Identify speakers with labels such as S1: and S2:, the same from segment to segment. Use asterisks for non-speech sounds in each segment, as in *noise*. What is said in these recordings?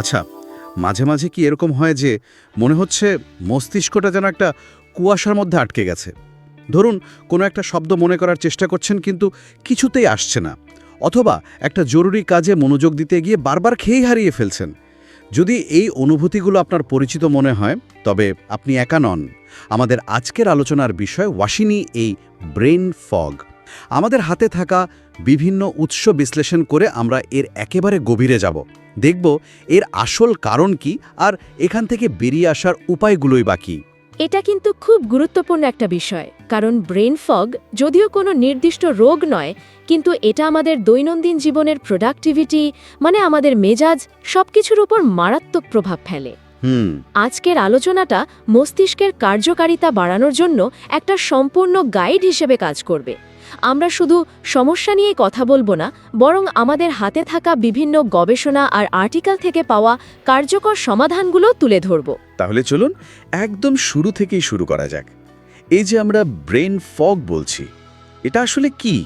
S1: আচ্ছা মাঝে মাঝে কি এরকম হয় যে মনে হচ্ছে মস্তিষ্কটা যেন একটা কুয়াশার মধ্যে আটকে গেছে? ধরুন, কোনো একটা শব্দ মনে করার চেষ্টা করছেন কিন্তু কিছুতেই আসছে না, অথবা একটা জরুরি কাজে মনোযোগ দিতে গিয়ে বারবার খেয়েই হারিয়ে ফেলছেন। যদি এই অনুভূতিগুলো আপনার পরিচিত মনে হয়, তবে আপনি একা নন। আমাদের আজকের আলোচনার বিষয় ওয়াশিনি এই ব্রেন ফগ। আমাদের হাতে থাকা বিভিন্ন উৎস বিশ্লেষণ করে আমরা এর একেবারে গভীরে যাব। দেখব এর আসল কারণ কি আর এখান থেকে বেরিয়ে আসার উপায়গুলোই বাকি
S2: এটা কিন্তু খুব গুরুত্বপূর্ণ একটা বিষয়, কারণ ব্রেন ফগ যদিও কোনো নির্দিষ্ট রোগ নয়, কিন্তু এটা আমাদের দৈনন্দিন জীবনের প্রোডাক্টিভিটি মানে আমাদের মেজাজ, সবকিছুর উপর মারাত্মক প্রভাব ফেলে।
S1: হুম।
S2: আজকের আলোচনাটা মস্তিষ্কের কার্যকারিতা বাড়ানোর জন্য একটা সম্পূর্ণ গাইড হিসেবে কাজ করবে। আমরা শুধু সমস্যা নিয়ে কথা বলব না বরং আমাদের হাতে থাকা বিভিন্ন গবেষণা আর আর্টিকেল থেকে পাওয়া কার্যকর সমাধানগুলো তুলে ধরব।
S1: তাহলে চলুন একদম শুরু থেকেই শুরু করা যাক। এই যে আমরা ব্রেন ফগ বলছি এটা আসলে কি?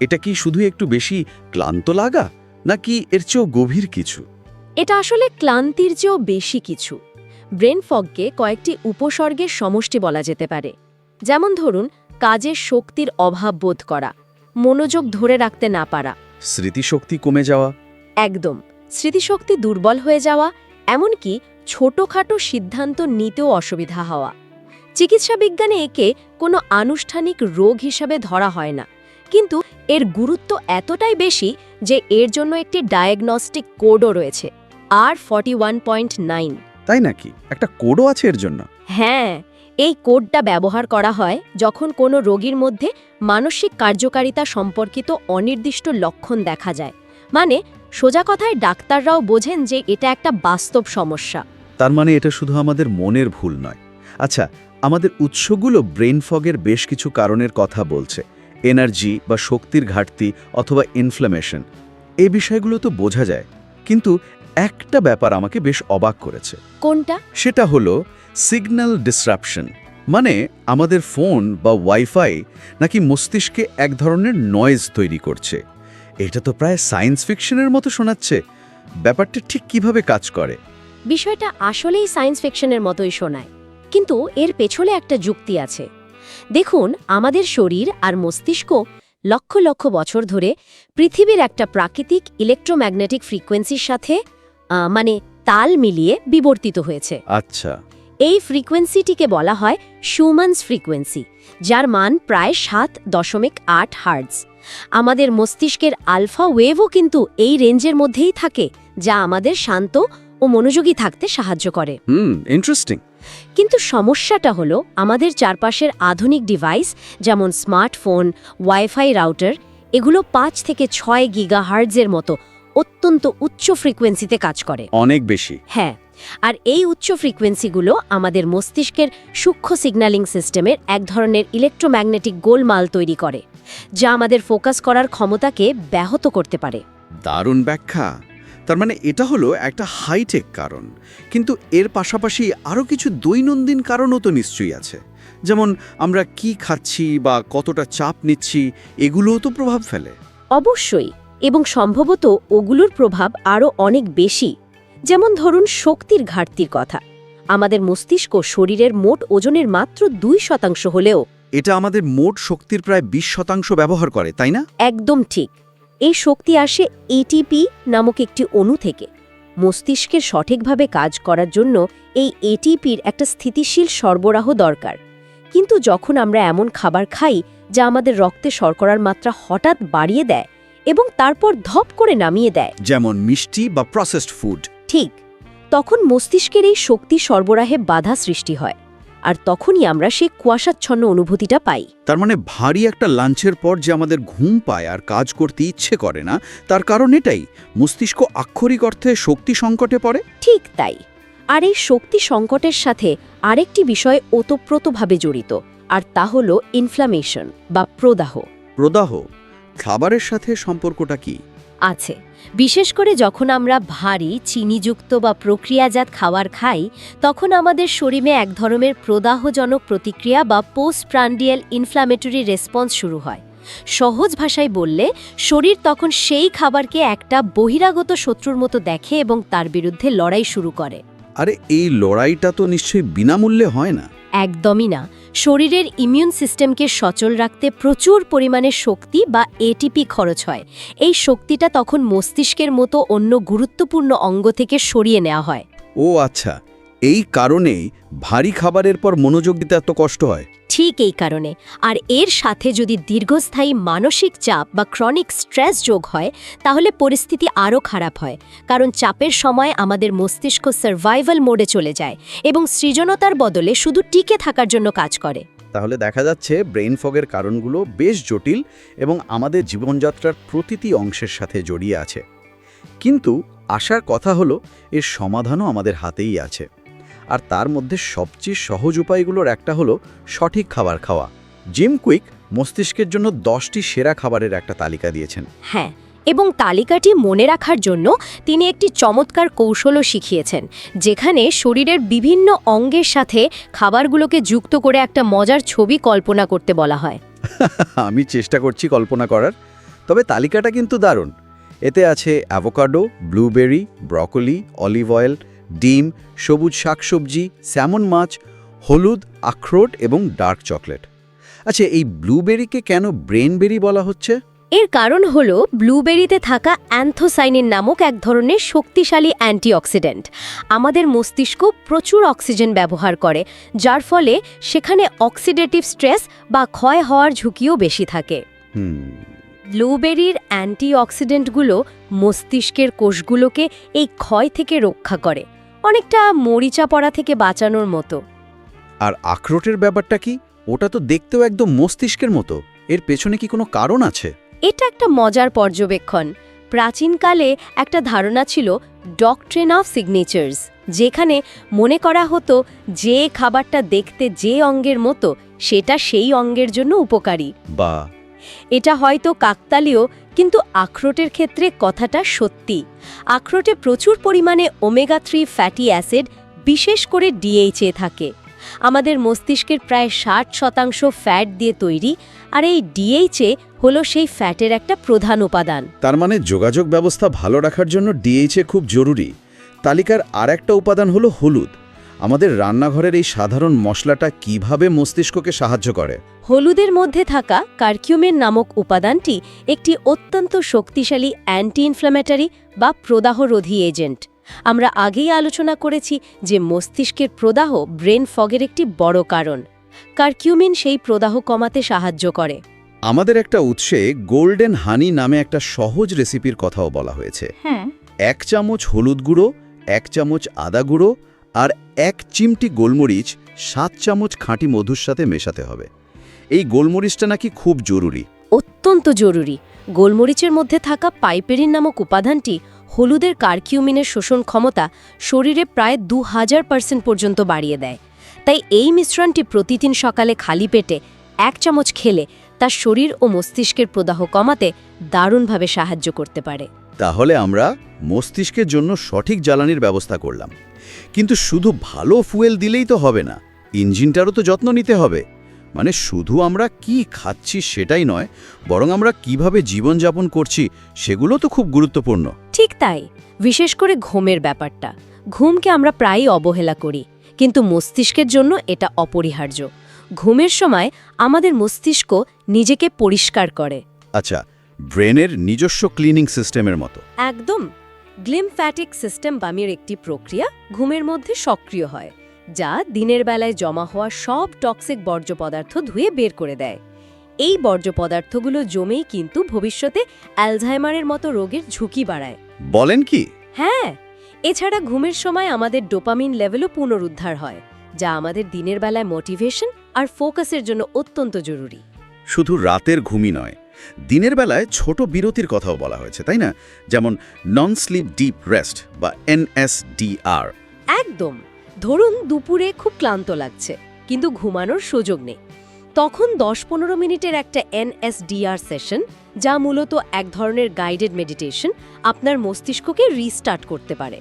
S1: এটা কি শুধু একটু বেশি ক্লান্ত লাগা নাকি এর চেয়েও গভীর কিছু?
S2: এটা আসলে ক্লান্তির চেয়েও বেশি কিছু। ব্রেন ফগকে কয়েকটি উপসর্গের সমষ্টি বলা যেতে পারে। যেমন ধরুন কাজের শক্তির অভাব বোধ করা মনোযোগ ধরে রাখতে না পারা।
S1: স্মৃতিশক্তি কমে যাওয়া।
S2: একদম স্মৃতিশক্তি দুর্বল হয়ে যাওয়া এমনকি ছোটখাটো সিদ্ধান্ত নিতেও অসুবিধা হওয়া। চিকিৎসা বিজ্ঞানে একে কোনো আনুষ্ঠানিক রোগ হিসাবে ধরা হয় না। কিন্তু এর গুরুত্ব এতটাই বেশি যে এর জন্য একটি ডায়াগনস্টিক কোডও রয়েছে। আর ফর্টি
S1: তাই নাকি? একটা কোডও আছে এর জন্য।
S2: হ্যাঁ এই কোডটা ব্যবহার করা হয় যখন কোনো রোগীর মধ্যে মানসিক কার্যকারিতা সম্পর্কিত অনির্দিষ্ট লক্ষণ দেখা যায়। মানে সোজা কথায় ডাক্তাররাও বোঝেন যে এটা একটা বাস্তব সমস্যা।
S1: তার মানে এটা শুধু আমাদের মনের ভুল নয়। আচ্ছা আমাদের উৎসগুলো ব্রেন ফগের বেশ কিছু কারণের কথা বলছে। এনার্জি বা শক্তির ঘাটতি অথবা ইনফ্লামেশন। এই বিষয়গুলো তো বোঝা যায়। কিন্তু একটা ব্যাপার আমাকে বেশ অবাক করেছে।
S2: কোনটা?
S1: সেটা হলো সিগন্যাল ডিসরাপশন মানে আমাদের ফোন বা ওয়াইফাই নাকি মস্তিষ্কে এক ধরনের নয়েজ তৈরি করছে। এটা তো প্রায় সায়েন্স ফিকশনের মতো শোনাচ্ছে। ব্যাপারটা ঠিক কীভাবে কাজ করে?
S2: বিষয়টা আসলেই সায়েন্স ফিকশনের মতোই শোনায়। কিন্তু এর পেছনে একটা যুক্তি আছে। দেখুন আমাদের শরীর আর মস্তিষ্ক লক্ষ লক্ষ বছর ধরে পৃথিবীর একটা প্রাকৃতিক ইলেকট্রোম্যাগনেটিক ফ্রিকোয়েন্সির সাথে মানে তাল মিলিয়ে বিবর্তিত হয়েছে।
S1: আচ্ছা।
S2: এই ফ্রিকোয়েন্সিটিকে বলা হয় শুমান্স ফ্রিকোয়েন্সি যার মান প্রায় সাত দশমিক আট হার্টজ। আমাদের মস্তিষ্কের আলফা ওয়েভও কিন্তু এই রেঞ্জের মধ্যেই থাকে যা আমাদের শান্ত ও মনোযোগী থাকতে সাহায্য করে।
S1: হুম ইন্টারেস্টিং
S2: কিন্তু সমস্যাটা হলো আমাদের চারপাশের আধুনিক ডিভাইস যেমন স্মার্টফোন ওয়াইফাই রাউটার এগুলো পাঁচ থেকে ছয় গিগা হার্টজের মতো অত্যন্ত উচ্চ ফ্রিকোয়েন্সিতে কাজ করে।
S1: অনেক বেশি।
S2: হ্যাঁ আর এই উচ্চ ফ্রিকোয়েন্সিগুলো আমাদের মস্তিষ্কের সূক্ষ্ম সিগন্যালিং সিস্টেমের এক ধরনের ইলেকট্রোম্যাগনেটিক গোলমাল তৈরি করে যা আমাদের ফোকাস করার ক্ষমতাকে ব্যাহত করতে পারে।
S1: দারুণ ব্যাখ্যা। তার মানে এটা হলো একটা হাইটেক কারণ। কিন্তু এর পাশাপাশি আরও কিছু দৈনন্দিন কারণও তো নিশ্চয়ই আছে। যেমন আমরা কি খাচ্ছি বা কতটা চাপ নিচ্ছি এগুলোও তো প্রভাব ফেলে।
S2: অবশ্যই এবং সম্ভবত ওগুলোর প্রভাব আরও অনেক বেশি। যেমন ধরুন শক্তির ঘাটতির কথা। আমাদের মস্তিষ্ক শরীরের মোট ওজনের মাত্র দুই শতাংশ হলেও
S1: এটা আমাদের মোট শক্তির প্রায় বিশ শতাংশ ব্যবহার করে তাই না?
S2: একদম ঠিক। এই শক্তি আসে এটিপি নামক একটি অণু থেকে। মস্তিষ্কের সঠিকভাবে কাজ করার জন্য এই এটিপির একটা স্থিতিশীল সরবরাহ দরকার। কিন্তু যখন আমরা এমন খাবার খাই যা আমাদের রক্তে শর্করার মাত্রা হঠাৎ বাড়িয়ে দেয় এবং তারপর ধপ করে নামিয়ে দেয়।
S1: যেমন মিষ্টি বা প্রসেসড ফুড
S2: ঠিক তখন মস্তিষ্কের এই শক্তি সরবরাহে বাধা সৃষ্টি হয় আর তখনই আমরা সেই কুয়াশাচ্ছন্ন অনুভূতিটা পাই।
S1: তার মানে ভারী একটা লাঞ্চের পর যে আমাদের ঘুম পায় আর কাজ করতে ইচ্ছে করে না তার কারণ এটাই মস্তিষ্ক আক্ষরিক অর্থে শক্তি সংকটে পড়ে।
S2: ঠিক তাই আর এই শক্তি সংকটের সাথে আরেকটি বিষয় ওতপ্রোতভাবে জড়িত আর তা হল ইনফ্লামেশন বা প্রদাহ।
S1: প্রদাহ খাবারের সাথে সম্পর্কটা কি?
S2: আছে। বিশেষ করে যখন আমরা ভারী চিনিযুক্ত বা প্রক্রিয়াজাত খাবার খাই তখন আমাদের শরীরে এক ধরনের প্রদাহজনক প্রতিক্রিয়া বা পোস্ট প্রান্ডিয়াল ইনফ্ল্যামেটরি রেসপন্স শুরু হয়। সহজ ভাষায় বললে শরীর তখন সেই খাবারকে একটা বহিরাগত শত্রুর মতো দেখে এবং তার বিরুদ্ধে লড়াই শুরু করে।
S1: আরে এই লড়াইটা তো নিশ্চয়ই বিনামূল্যে হয় না?
S2: একদমই না। শরীরের ইমিউন সিস্টেমকে সচল রাখতে প্রচুর পরিমাণে শক্তি বা এটিপি খরচ হয়। এই শক্তিটা তখন মস্তিষ্কের মতো অন্য গুরুত্বপূর্ণ অঙ্গ থেকে সরিয়ে নেওয়া হয়।
S1: ও আচ্ছা এই কারণেই ভারী খাবারের পর মনোযোগ দিতে এত কষ্ট হয়।
S2: ঠিক এই কারণে। আর এর সাথে যদি দীর্ঘস্থায়ী মানসিক চাপ বা ক্রনিক স্ট্রেস যোগ হয়, তাহলে পরিস্থিতি আরও খারাপ হয়। কারণ চাপের সময় আমাদের মস্তিষ্ক সার্ভাইভাল মোডে চলে যায় এবং সৃজনতার বদলে শুধু টিকে থাকার জন্য কাজ করে।
S1: তাহলে দেখা যাচ্ছে ব্রেইন ফগের কারণগুলো বেশ জটিল এবং আমাদের জীবনযাত্রার প্রতিটি অংশের সাথে জড়িয়ে আছে। কিন্তু আসার কথা হলো, এর সমাধানও আমাদের হাতেই আছে। আর তার মধ্যে সবচেয়ে সহজ উপায়গুলোর একটা হলো সঠিক খাবার খাওয়া। জিম কুইক মস্তিষ্কের জন্য দশটি সেরা খাবারের একটা তালিকা দিয়েছেন।
S2: হ্যাঁ এবং তালিকাটি মনে রাখার জন্য তিনি একটি চমৎকার কৌশলও শিখিয়েছেন যেখানে শরীরের বিভিন্ন অঙ্গের সাথে খাবারগুলোকে যুক্ত করে একটা মজার ছবি কল্পনা করতে বলা হয়। *laughs*
S1: আমি চেষ্টা করছি কল্পনা করার তবে তালিকাটা কিন্তু দারুণ। এতে আছে avocado blueberry broccoli olive oil ডিম সবুজ শাকসবজি স্যামন মাছ হলুদ আখরোট এবং ডার্ক চকলেট। আচ্ছা এই ব্লুবেরিকে কেন ব্রেনবেরি বলা হচ্ছে?
S2: এর কারণ হল ব্লুবেরিতে থাকা অ্যান্থোসাইনিন নামক এক ধরনের শক্তিশালী অ্যান্টিঅক্সিডেন্ট। আমাদের মস্তিষ্ক প্রচুর অক্সিজেন ব্যবহার করে যার ফলে সেখানে অক্সিডেটিভ স্ট্রেস বা ক্ষয় হওয়ার ঝুঁকিও বেশি থাকে। ব্লুবেরির অ্যান্টিঅক্সিডেন্টগুলো মস্তিষ্কের কোষগুলোকে এই ক্ষয় থেকে রক্ষা করে। অনেকটা মরিচা পড়া থেকে বাঁচানোর মতো।
S1: আর আখরোটের ব্যাপারটা কি? ওটা তো দেখতেও একদম মস্তিষ্কের মতো। এর পেছনে কি কোনো কারণ আছে?
S2: এটা একটা মজার পর্যবেক্ষণ। প্রাচীনকালে একটা ধারণা ছিল ডকট্রেন অফ সিগনেচার্স যেখানে মনে করা হতো যে খাবারটা দেখতে যে অঙ্গের মতো সেটা সেই অঙ্গের জন্য উপকারী।
S1: বা।
S2: এটা হয়তো কাকতালীয় কিন্তু আখরোটের ক্ষেত্রে কথাটা সত্যি। আখরোটে প্রচুর পরিমাণে ওমেগা থ্রি ফ্যাটি অ্যাসিড বিশেষ করে ডিএইচএ থাকে। আমাদের মস্তিষ্কের প্রায় ষাট শতাংশ ফ্যাট দিয়ে তৈরি আর এই ডিএইচএ হলো সেই ফ্যাটের একটা প্রধান উপাদান।
S1: তার মানে যোগাযোগ ব্যবস্থা ভালো রাখার জন্য ডিএইচএ খুব জরুরি। তালিকার আর একটা উপাদান হলো হলুদ। আমাদের রান্নাঘরের এই সাধারণ মশলাটা কীভাবে মস্তিষ্ককে সাহায্য করে?
S2: হলুদের মধ্যে থাকা কার্কিউমেন নামক উপাদানটি একটি অত্যন্ত শক্তিশালী অ্যান্টি ইনফ্ল্যামেটারি বা প্রদাহরোধী এজেন্ট। আমরা আগেই আলোচনা করেছি যে মস্তিষ্কের প্রদাহ ব্রেন ফগের একটি বড় কারণ। কার্কিউমিন সেই প্রদাহ কমাতে সাহায্য করে।
S1: আমাদের একটা উৎসে গোল্ডেন হানি নামে একটা সহজ রেসিপির কথাও বলা হয়েছে।
S2: হ্যাঁ।
S1: এক চামচ হলুদ গুঁড়ো এক চামচ আদা গুঁড়ো আর এক চিমটি গোলমরিচ, সাত চামচ খাঁটি মধুর সাথে মেশাতে হবে। এই গোলমরিচটা নাকি খুব জরুরি।
S2: অত্যন্ত জরুরি। গোলমরিচের মধ্যে থাকা পাইপেরিন নামক উপাদানটি হলুদের কার্কিউমিনের শোষণ ক্ষমতা শরীরে প্রায় দু হাজার পার্সেন্ট পর্যন্ত বাড়িয়ে দেয়। তাই এই মিশ্রণটি প্রতিদিন সকালে খালি পেটে এক চামচ খেলে তার শরীর ও মস্তিষ্কের প্রদাহ কমাতে দারুণভাবে সাহায্য করতে পারে।
S1: তাহলে আমরা মস্তিষ্কের জন্য সঠিক জ্বালানির ব্যবস্থা করলাম। কিন্তু শুধু ভালো ফুয়েল দিলেই তো হবে না ইঞ্জিনটারও তো যত্ন নিতে হবে। মানে শুধু আমরা কি খাচ্ছি সেটাই নয় বরং আমরা কীভাবে জীবনযাপন করছি সেগুলো তো খুব গুরুত্বপূর্ণ।
S2: ঠিক তাই বিশেষ করে ঘুমের ব্যাপারটা। ঘুমকে আমরা প্রায়ই অবহেলা করি কিন্তু মস্তিষ্কের জন্য এটা অপরিহার্য। ঘুমের সময় আমাদের মস্তিষ্ক নিজেকে পরিষ্কার করে।
S1: আচ্ছা ব্রেনের নিজস্ব ক্লিনিং সিস্টেমের মতো।
S2: একদম। গ্লিমফ্যাটিক সিস্টেম বামির একটি প্রক্রিয়া ঘুমের মধ্যে সক্রিয় হয় যা দিনের বেলায় জমা হওয়া সব টক্সিক বর্জ্য পদার্থ ধুয়ে বের করে দেয়। এই বর্জ্য পদার্থগুলো জমেই কিন্তু ভবিষ্যতে অ্যালঝাইমারের মতো রোগের ঝুঁকি বাড়ায়।
S1: বলেন কি?
S2: হ্যাঁ এছাড়া ঘুমের সময় আমাদের ডোপামিন লেভেলও পুনরুদ্ধার হয় যা আমাদের দিনের বেলায় মোটিভেশন আর ফোকাসের জন্য অত্যন্ত জরুরি।
S1: শুধু রাতের ঘুমই নয় দিনের বেলায় ছোট বিরতির কথাও বলা হয়েছে তাই না? যেমন নন স্লিপ ডিপ রেস্ট বা এনএসডিআর
S2: একদম। ধরুন দুপুরে খুব ক্লান্ত লাগছে কিন্তু ঘুমানোর সুযোগ নেই। তখন দশ পনেরো মিনিটের একটা এনএসডিআর সেশন যা মূলত এক ধরনের গাইডেড মেডিটেশন আপনার মস্তিষ্ককে রিস্টার্ট করতে পারে।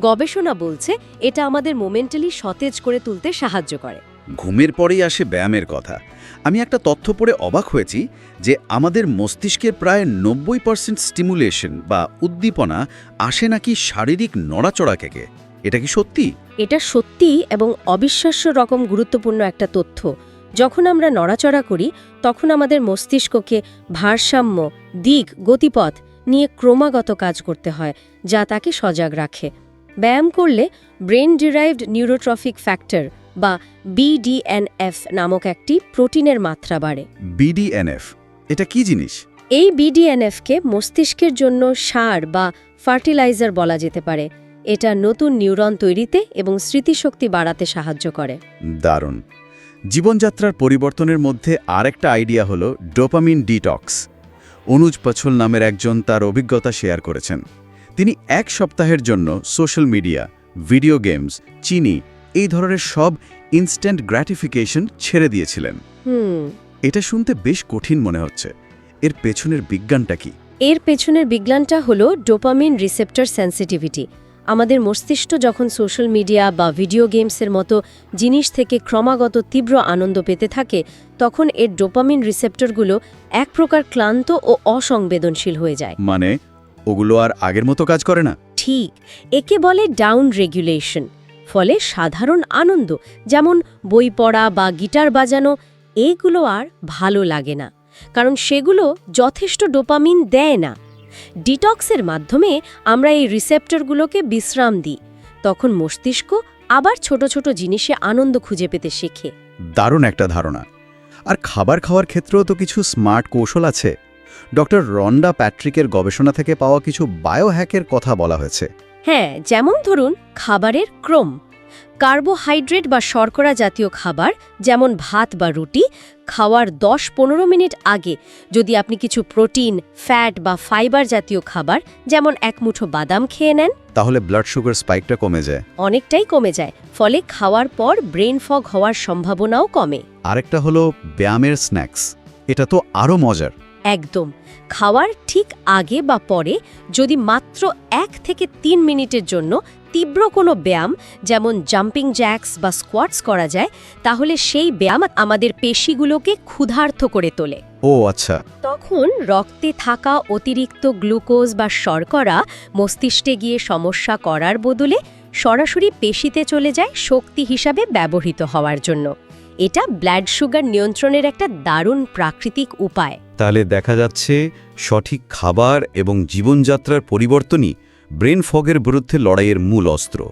S2: গবেষণা বলছে এটা আমাদের মোমেন্টালি সতেজ করে তুলতে সাহায্য করে।
S1: ঘুমের পরেই আসে ব্যায়ামের কথা। আমি একটা তথ্য পড়ে অবাক হয়েছি যে আমাদের মস্তিষ্কের প্রায় নব্বই পার্সেন্ট স্টিমুলেশন বা উদ্দীপনা আসে নাকি শারীরিক নড়াচড়া থেকে। এটা কি সত্যি?
S2: এটা সত্যি এবং অবিশ্বাস্য রকম গুরুত্বপূর্ণ একটা তথ্য। যখন আমরা নড়াচড়া করি, তখন আমাদের মস্তিষ্ককে ভারসাম্য, দিক, গতিপথ নিয়ে ক্রমাগত কাজ করতে হয়, যা তাকে সজাগ রাখে। ব্যায়াম করলে ব্রেন ডিরাইভড নিউরোট্রফিক ফ্যাক্টর বা বিডিএনএফ নামক একটি প্রোটিনের মাত্রা বাড়ে।
S1: বিডিএনএফ এটা কি জিনিস?
S2: এই বিডিএনএফকে মস্তিষ্কের জন্য সার বা ফার্টিলাইজার বলা যেতে পারে। এটা নতুন নিউরন তৈরিতে এবং স্মৃতিশক্তি বাড়াতে সাহায্য করে।
S1: দারুণ। জীবনযাত্রার পরিবর্তনের মধ্যে আরেকটা আইডিয়া হলো ডোপামিন ডিটক্স। অনুজ পছল নামের একজন তার অভিজ্ঞতা শেয়ার করেছেন। তিনি এক সপ্তাহের জন্য সোশ্যাল মিডিয়া ভিডিও গেমস চিনি এই ধরনের সব ইনস্ট্যান্ট গ্র্যাটিফিকেশন ছেড়ে দিয়েছিলেন।
S2: হুম।
S1: এটা শুনতে বেশ কঠিন মনে হচ্ছে। এর পেছনের বিজ্ঞানটা কি?
S2: এর পেছনের বিজ্ঞানটা হলো ডোপামিন রিসেপ্টর সেন্সিটিভিটি আমাদের মস্তিষ্ক যখন সোশ্যাল মিডিয়া বা ভিডিও গেমসের মতো জিনিস থেকে ক্রমাগত তীব্র আনন্দ পেতে থাকে তখন এর ডোপামিন রিসেপ্টরগুলো এক প্রকার ক্লান্ত ও অসংবেদনশীল হয়ে যায়।
S1: মানে ওগুলো আর আগের মতো কাজ করে না?
S2: ঠিক। একে বলে ডাউন রেগুলেশন ফলে সাধারণ আনন্দ, যেমন বই পড়া বা গিটার বাজানো, এগুলো আর ভালো লাগে না। কারণ সেগুলো যথেষ্ট ডোপামিন দেয় না। ডিটক্সের মাধ্যমে আমরা এই রিসেপ্টরগুলোকে বিশ্রাম দিই। তখন মস্তিষ্ক আবার ছোট ছোট জিনিসে আনন্দ খুঁজে পেতে শেখে।
S1: দারুণ একটা ধারণা। আর খাবার খাওয়ার ক্ষেত্রেও তো কিছু স্মার্ট কৌশল আছে। ডক্টর রন্ডা প্যাট্রিকের গবেষণা থেকে পাওয়া কিছু বায়োহ্যাকের কথা বলা হয়েছে।
S2: হ্যাঁ যেমন ধরুন খাবারের ক্রম। কার্বোহাইড্রেট বা শর্করা জাতীয় খাবার যেমন ভাত বা রুটি খাওয়ার দশ পনেরো মিনিট আগে। যদি আপনি কিছু প্রোটিন ফ্যাট বা ফাইবার জাতীয় খাবার যেমন এক মুঠো বাদাম খেয়ে নেন।
S1: তাহলে ব্লাড সুগার স্পাইকটা কমে যায়।
S2: অনেকটাই কমে যায় ফলে খাওয়ার পর ব্রেন ফগ হওয়ার সম্ভাবনাও কমে।
S1: আরেকটা হলো ব্যায়ামের স্ন্যাক্স। এটা তো আরও মজার।
S2: একদম। খাওয়ার ঠিক আগে বা পরে যদি মাত্র এক থেকে তিন মিনিটের জন্য তীব্র কোনো ব্যায়াম যেমন জাম্পিং জ্যাক্স বা স্কোয়াটস করা যায় তাহলে সেই ব্যায়াম আমাদের পেশিগুলোকে ক্ষুধার্ত করে তোলে।
S1: ও আচ্ছা।
S2: তখন রক্তে থাকা অতিরিক্ত গ্লুকোজ বা শর্করা মস্তিষ্কে গিয়ে সমস্যা করার বদলে সরাসরি পেশিতে চলে যায় শক্তি হিসাবে ব্যবহৃত হওয়ার জন্য। এটা ব্লাড সুগার নিয়ন্ত্রণের একটা দারুণ প্রাকৃতিক উপায়।
S1: তাহলে দেখা যাচ্ছে সঠিক খাবার এবং জীবনযাত্রার পরিবর্তনই ব্রেন ফগের বিরুদ্ধে লড়াইয়ের মূল অস্ত্র।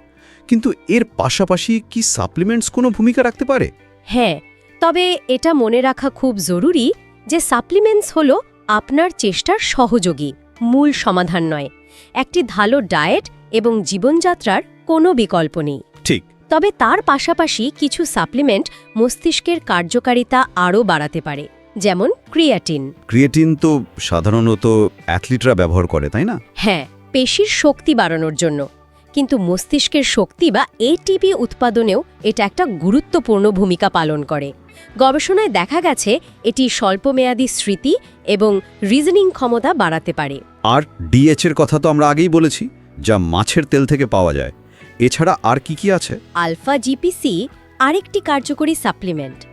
S1: কিন্তু এর পাশাপাশি কি সাপ্লিমেন্টস কোনো ভূমিকা রাখতে পারে?
S2: হ্যাঁ তবে এটা মনে রাখা খুব জরুরি যে সাপ্লিমেন্টস হলো আপনার চেষ্টার সহযোগী মূল সমাধান নয়। একটি ভালো ডায়েট এবং জীবনযাত্রার কোনো বিকল্প নেই।
S1: ঠিক।
S2: তবে তার পাশাপাশি কিছু সাপ্লিমেন্ট মস্তিষ্কের কার্যকারিতা আরও বাড়াতে পারে যেমন ক্রিয়াটিন।
S1: ক্রিয়েটিন তো সাধারণত অ্যাথলিটরা ব্যবহার করে তাই না?
S2: হ্যাঁ পেশির শক্তি বাড়ানোর জন্য। কিন্তু মস্তিষ্কের শক্তি বা এটিপি উৎপাদনেও এটা একটা গুরুত্বপূর্ণ ভূমিকা পালন করে। গবেষণায় দেখা গেছে এটি স্বল্পমেয়াদী স্মৃতি এবং রিজনিং ক্ষমতা বাড়াতে পারে।
S1: আর ডিএচ এর কথা তো আমরা আগেই বলেছি যা মাছের তেল থেকে পাওয়া যায়। এছাড়া আর কি কি আছে?
S2: আলফা জিপিসি আরেকটি কার্যকরী সাপ্লিমেন্ট।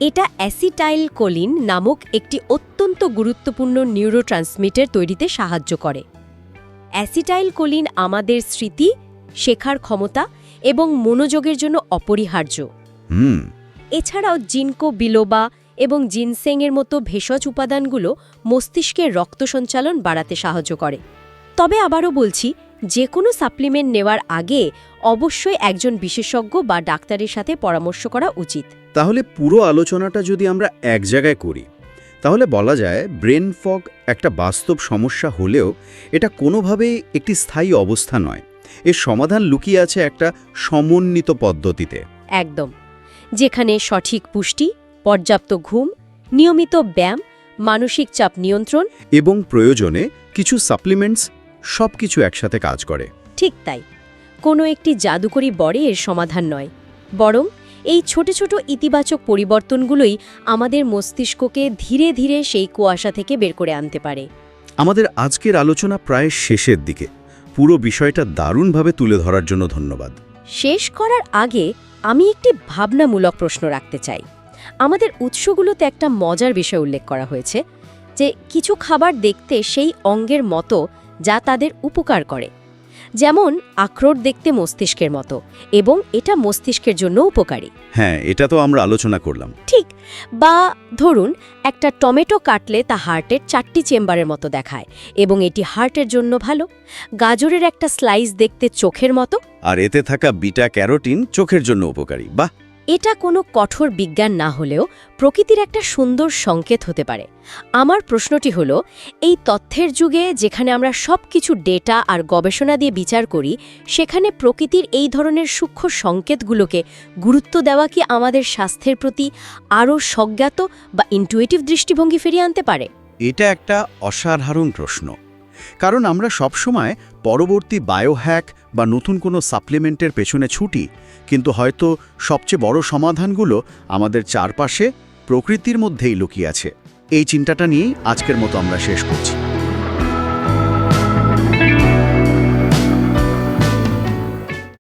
S2: এটা অ্যাসিটাইল কোলিন নামক একটি অত্যন্ত গুরুত্বপূর্ণ নিউরোট্রান্সমিটার তৈরিতে সাহায্য করে। অ্যাসিটাইল কোলিন আমাদের স্মৃতি শেখার ক্ষমতা এবং মনোযোগের জন্য অপরিহার্য।
S1: হুম।
S2: এছাড়াও জিনকো বিলোবা এবং জিনসেংয়ের মতো ভেষজ উপাদানগুলো মস্তিষ্কের রক্ত সঞ্চালন বাড়াতে সাহায্য করে। তবে আবারও বলছি যে কোনো সাপ্লিমেন্ট নেওয়ার আগে অবশ্যই একজন বিশেষজ্ঞ বা ডাক্তারের সাথে পরামর্শ করা উচিত।
S1: তাহলে পুরো আলোচনাটা যদি আমরা এক জায়গায় করি তাহলে বলা যায় ব্রেন ফগ একটা বাস্তব সমস্যা হলেও এটা কোনোভাবেই একটি স্থায়ী অবস্থা নয়। এর সমাধান লুকিয়ে আছে একটা সমন্বিত পদ্ধতিতে।
S2: একদম। যেখানে সঠিক পুষ্টি পর্যাপ্ত ঘুম নিয়মিত ব্যায়াম মানসিক চাপ নিয়ন্ত্রণ
S1: এবং প্রয়োজনে কিছু সাপ্লিমেন্টস সব কিছু একসাথে কাজ করে।
S2: ঠিক তাই। কোনো একটি জাদুকরি বরে এর সমাধান নয়। বরং এই ছোট ছোট ইতিবাচক পরিবর্তনগুলোই আমাদের মস্তিষ্ককে ধীরে ধীরে সেই কুয়াশা থেকে বের করে আনতে পারে।
S1: আমাদের আজকের আলোচনা প্রায় শেষের দিকে। পুরো বিষয়টা দারুণভাবে তুলে ধরার জন্য ধন্যবাদ।
S2: শেষ করার আগে আমি একটি ভাবনামূলক প্রশ্ন রাখতে চাই। আমাদের উৎসগুলোতে একটা মজার বিষয় উল্লেখ করা হয়েছে যে কিছু খাবার দেখতে সেই অঙ্গের মতো যা তাদের উপকার করে। যেমন আখরোট দেখতে মস্তিষ্কের মতো এবং এটা মস্তিষ্কের জন্য উপকারী।
S1: হ্যাঁ এটা তো আমরা আলোচনা করলাম।
S2: ঠিক বা ধরুন একটা টমেটো কাটলে তা হার্টের চারটি চেম্বারের মতো দেখায় এবং এটি হার্টের জন্য ভালো। গাজরের একটা স্লাইস দেখতে চোখের মতো।
S1: আর এতে থাকা বিটা ক্যারোটিন চোখের জন্য উপকারী। বাহ!
S2: এটা কোনো কঠোর বিজ্ঞান না হলেও প্রকৃতির একটা সুন্দর সংকেত হতে পারে। আমার প্রশ্নটি হল, এই তথ্যের যুগে যেখানে আমরা সব কিছু ডেটা আর গবেষণা দিয়ে বিচার করি, সেখানে প্রকৃতির এই ধরনের সূক্ষ্ম সংকেতগুলোকে গুরুত্ব দেওয়া কি আমাদের স্বাস্থ্যের প্রতি আরও স্বজ্ঞাত বা ইন্টুয়েটিভ দৃষ্টিভঙ্গি ফিরিয়ে আনতে পারে?
S1: এটা একটা অসাধারণ প্রশ্ন। কারণ আমরা সবসময় পরবর্তী বায়োহ্যাক বা নতুন কোনো সাপ্লিমেন্টের পেছনে ছুটি, কিন্তু হয়তো সবচেয়ে বড় সমাধানগুলো আমাদের চারপাশে প্রকৃতির মধ্যেই লুকিয়ে আছে। এই চিন্তাটা নিয়েই আজকের মতো আমরা শেষ করছি।